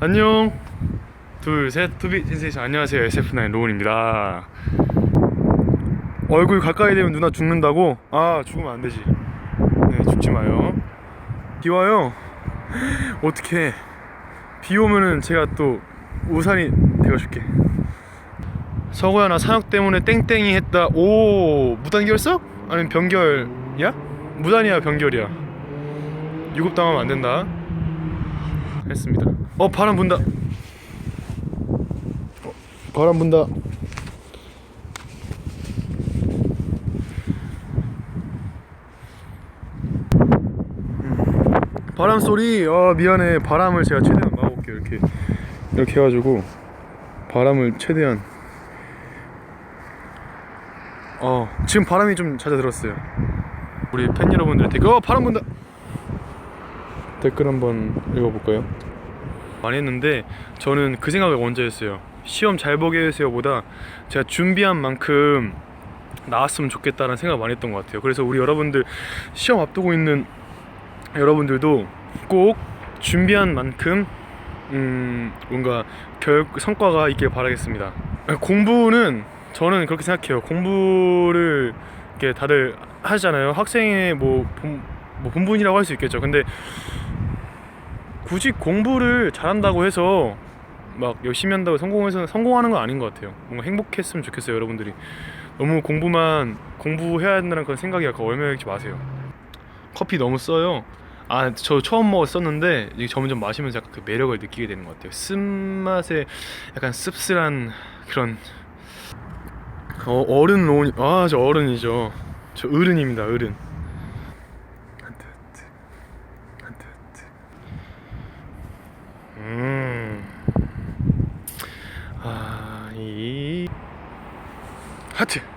안녕. 둘셋. 투비 센세이션. 안녕하세요. SF9 로운입니다. 얼굴 가까이 되면 누나 죽는다고? 아 죽으면 안 되지. 네 죽지 마요. 비 와요? 어떻게 비 오면은 제가 또 우산이 되어줄게. 서구야 나 산업 때문에 땡땡이 했다. 오 무단결석? 아니면 변결이야? 무단이야 변결이야. 유급당하면 안 된다. 했습니다 어 바람 분다. 어, 바람 분다. 음. 바람 소리. 아 미안해. 바람을 제가 최대한 막아볼게요 이렇게. 이렇게 해가지고 바람을 최대한. 어 지금 바람이 좀 잦아들었어요. 우리 팬 여러분들 댓글 어 바람 분다. 댓글 한번 읽어볼까요? 많이 했는데 저는 그 생각을 먼저 했어요. 시험 잘 보게 해주세요 보다 제가 준비한 만큼 나왔으면 좋겠다는 생각을 많이 했던 것 같아요. 그래서 우리 여러분들 시험 앞두고 있는 여러분들도 꼭 준비한 만큼 음 뭔가 결 성과가 있길 바라겠습니다. 공부는 저는 그렇게 생각해요. 공부를 이렇게 다들 하잖아요. 학생의 뭐, 본, 뭐 본분이라고 할 수 있겠죠. 근데 굳이 공부를 잘한다고 해서 막 열심히 한다고 성공해서 성공하는 건 아닌 것 같아요. 뭔가 행복했으면 좋겠어요, 여러분들이. 너무 공부만 공부해야 된다는 그런 생각이 약간 얼매이지 마세요. 커피 너무 써요. 아, 저 처음 먹었었는데 이게 점점 마시면서 약간 그 매력을 느끼게 되는 것 같아요. 쓴맛에 약간 씁쓸한 그런 어, 어른 론, 아, 저 어른이죠. 저 어른입니다, 어른. 한트 한트 한트 한트. 음. 아, 이 하트.